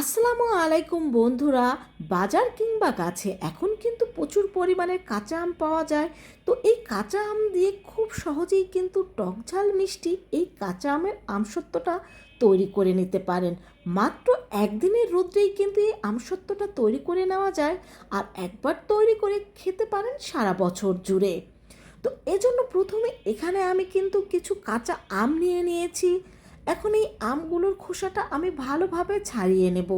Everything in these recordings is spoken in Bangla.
আসসালামু আলাইকুম বন্ধুরা, বাজার কিংবা গাছে এখন কিন্তু প্রচুর পরিমাণে কাঁচা আম পাওয়া যায়। তো এই কাঁচা আম দিয়ে খুব সহজেই কিন্তু টক ঝাল মিষ্টি এই কাঁচা আমের আমসত্ত্বটা তৈরি করে নিতে পারেন। মাত্র একদিনের রোদ্রেই কিন্তু এই আমসত্ত্বটা তৈরি করে নেওয়া যায় আর একবার তৈরি করে খেতে পারেন সারা বছর জুড়ে। তো এজন্য প্রথমে এখানে আমি কিন্তু কিছু কাঁচা আম নিয়ে নিয়েছি। এখন এই আমগুলোর খোসাটা আমি ভালোভাবে ছাড়িয়ে নেব।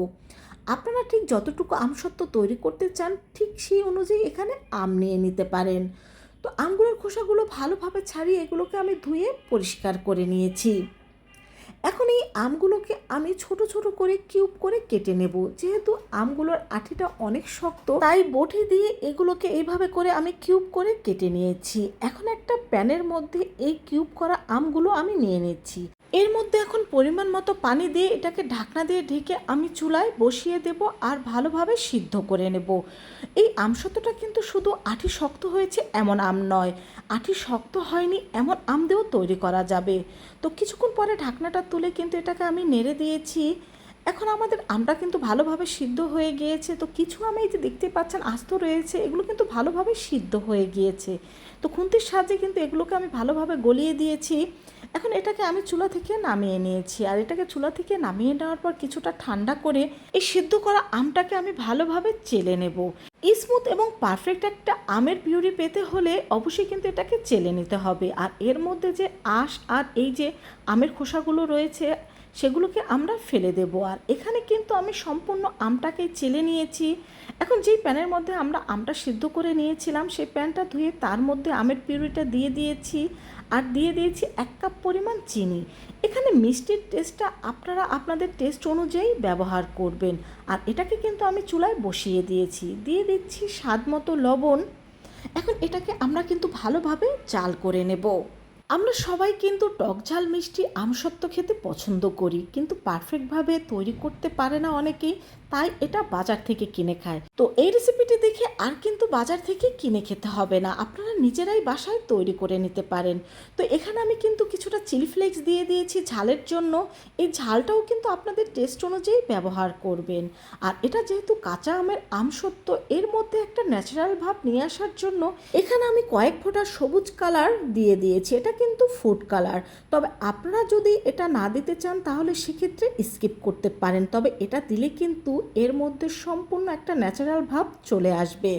আপনারা ঠিক যতটুকু আমসত্ত্ব তৈরি করতে চান, ঠিক সেই অনুযায়ী এখানে আম নিয়ে নিতে পারেন। তো আমগুলোর খোসাগুলো ভালোভাবে ছাড়িয়ে এগুলোকে আমি ধুয়ে পরিষ্কার করে নিয়েছি। এখন এই আমগুলোকে আমি ছোট ছোট করে কিউব করে কেটে নেব। যেহেতু আমগুলোর আঠিটা অনেক শক্ত, তাই বটি দিয়ে এগুলোকে এইভাবে করে আমি কিউব করে কেটে নিয়েছি। এখন একটা প্যানের মধ্যে এই কিউব করা আমগুলো আমি নিয়ে নিচ্ছি। এর মধ্যে এখন পরিমাণ মতো পানি দিয়ে এটাকে ঢাকনা দিয়ে ঢেকে আমি চুলায় বসিয়ে দেব আর ভালোভাবে সিদ্ধ করে নেব। এই আমসত্ত্বটা কিন্তু শুধু আঠি শক্ত হয়েছে এমন আম নয়। আঠি শক্ত হয়নি এমন আম দিয়েও তৈরি করা যাবে। তো কিছুক্ষণ পরে ঢাকনাটা তুলে কিন্তু এটাকে আমি নেড়ে দিয়েছি। এখন আমাদের আমটা কিন্তু ভালোভাবে সিদ্ধ হয়ে গিয়েছে। তো কিছু আমি যে দেখতে পাচ্ছেন আস্ত রয়েছে, এগুলো কিন্তু ভালোভাবে সিদ্ধ হয়ে গিয়েছে। তো খুন্তির সাহায্যে কিন্তু এগুলোকে আমি ভালোভাবে গলিয়ে দিয়েছি। এখন এটাকে আমি চুলা থেকে নামিয়ে নিয়েছি। আর এটাকে চুলা থেকে নামিয়ে নেওয়ার পর কিছুটা ঠান্ডা করে এই সিদ্ধ করা আমটাকে আমি ভালোভাবে চেলে নেব। স্মুথ এবং পারফেক্ট একটা আমের পিউরি পেতে হলে অবশ্যই কিন্তু এটাকে চেলে নিতে হবে। আর এর মধ্যে যে আঁশ আর এই যে আমের খোসাগুলো রয়েছে সেগুলোকে আমরা ফেলে দেবো। আর এখানে কিন্তু আমি সম্পূর্ণ আমটাকে চেলে নিয়েছি। এখন যেই প্যানের মধ্যে আমরা আমটা সিদ্ধ করে নিয়েছিলাম, সেই প্যানটা ধুয়ে তার মধ্যে আমের পিউরিটা দিয়ে দিয়েছি। আর দিয়ে দিয়েছি এক কাপ পরিমাণ চিনি। এখানে মিষ্টির টেস্টটা আপনারা আপনাদের টেস্ট অনুযায়ী ব্যবহার করবেন। আর এটাকে কিন্তু আমি চুলায় বসিয়ে দিয়েছি। দিয়ে দিচ্ছি স্বাদ মতো লবণ। এখন এটাকে আমরা কিন্তু ভালোভাবে জাল করে নেব। আমরা সবাই কিন্তু টক ঝাল মিষ্টি আমসত্ত্ব খেতে পছন্দ করি, কিন্তু পারফেক্টভাবে তৈরি করতে পারে না অনেকেই তাই এটা বাজার থেকে কিনে খায়। তো এই রেসিপিটি দেখে আর কিন্তু বাজার থেকে কিনে খেতে হবে না। আপনারা নিজেরাই বাসায় তৈরি করে নিতে পারেন। তো এখানে আমি কিন্তু কিছুটা চিলি ফ্লেক্স দিয়ে দিয়েছি ঝালের জন্য। এই ঝালটাও কিন্তু আপনাদের টেস্ট অনুযায়ী ব্যবহার করবেন। আর এটা যেহেতু কাঁচা আমের আমসত্ত্ব এর মধ্যে একটা ন্যাচারাল ভাব নিয়ে আসার জন্য এখানে আমি কয়েক ফোঁটা সবুজ কালার দিয়ে দিয়েছি। এটা কিন্তু ফুড কালার তবে আপনারা যদি এটা না দিতে চান, তাহলে সেক্ষেত্রে স্কিপ করতে পারেন। তবে এটা দিলে কিন্তু এর মধ্যে সম্পূর্ণ একটা ন্যাচারাল ভাব চলে আসবে।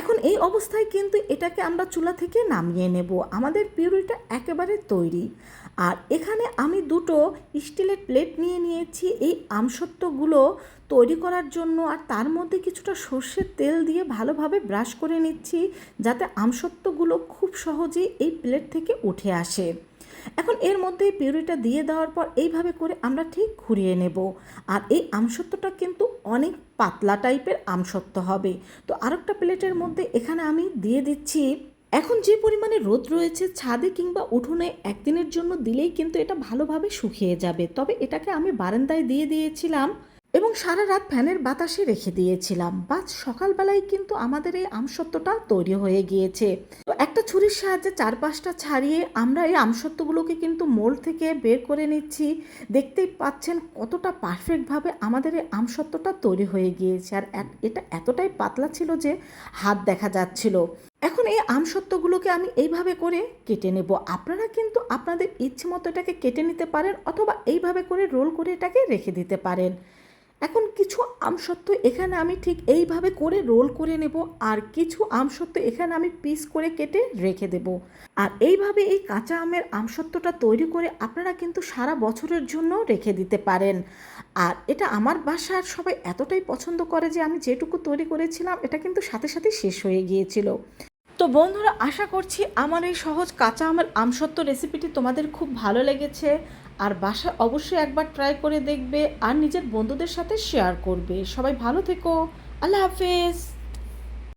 এখন এই অবস্থায় কিন্তু এটাকে আমরা চুলা থেকে নামিয়ে নেব। আমাদের পিউরিটা একেবারে তৈরি। আর এখানে আমি দুটো স্টিলের প্লেট নিয়ে নিয়েছি। এই আমসত্ত্বগুলো তৈরি করার জন্য আর তার মধ্যে কিছুটা সর্ষের তেল দিয়ে ভালোভাবে ব্রাশ করে নিচ্ছি, যাতে আমসত্ত্বগুলো খুব সহজেই এই প্লেট থেকে উঠে আসে। এখন এর মধ্যে পিউরিটা দিয়ে দেওয়ার পর এইভাবে করে আমরা ঠিক ঘুরিয়ে নেব। আর এই আমসত্ত্বটা কিন্তু অনেক পাতলা টাইপের আমসত্ব হবে। তো আরেকটা প্লেটের মধ্যে এখানে আমি দিয়ে দিচ্ছি, এখন যে পরিমাণে রোদ রয়েছে ছাদে কিংবা উঠোনে একদিনের জন্য দিলেই কিন্তু এটা ভালোভাবে শুকিয়ে যাবে। তবে এটাকে আমি বারান্দায় দিয়ে দিয়েছিলাম এবং সারা রাত ফ্যানের বাতাসে রেখে দিয়েছিলাম। বা সকালবেলায় কিন্তু আমাদের এই আমসত্ত্বটা তৈরি হয়ে গিয়েছে। একটা ছুরির সাহায্যে চারপাশটা ছাড়িয়ে আমরা এই আমসত্ত্বগুলোকে কিন্তু মোল থেকে বের করে নিচ্ছি। দেখতেই পাচ্ছেন কতটা পারফেক্টভাবে আমাদের এই আমসত্ত্বটা তৈরি হয়ে গিয়েছে। আর এটা এতটাই পাতলা ছিল যে হাত দেখা যাচ্ছিল। এখন এই আমসত্ত্বগুলোকে আমি এইভাবে করে কেটে নেব। আপনারা কিন্তু আপনাদের ইচ্ছে মতো এটাকে কেটে নিতে পারেন অথবা এইভাবে করে রোল করে এটাকে রেখে দিতে পারেন। এখন কিছু আমসত্ত্ব এখানে আমি ঠিক এইভাবে করে রোল করে নেব আর কিছু আমসত্ত্ব এখানে আমি পিস করে কেটে রেখে দেব। আর এইভাবে এই কাঁচা আমের আমসত্ত্বটা তৈরি করে আপনারা কিন্তু সারা বছরের জন্য রেখে দিতে পারেন। আর এটা আমার বাসার সবাই এতটাই পছন্দ করে যে আমি যেটুকু তৈরি করেছিলাম এটা কিন্তু সাথে সাথে শেষ হয়ে গিয়েছিল। তো বন্ধুরা, আশা করছি আমার এই সহজ কাঁচা আমের আমসত্ত্ব রেসিপিটি তোমাদের খুব ভালো লেগেছে। আর বাসা অবশ্যই একবার ট্রাই করে দেখবে আর নিজের বন্ধুদের সাথে শেয়ার করবে। সবাই ভালো থেকো। আল্লাহ হাফেজ।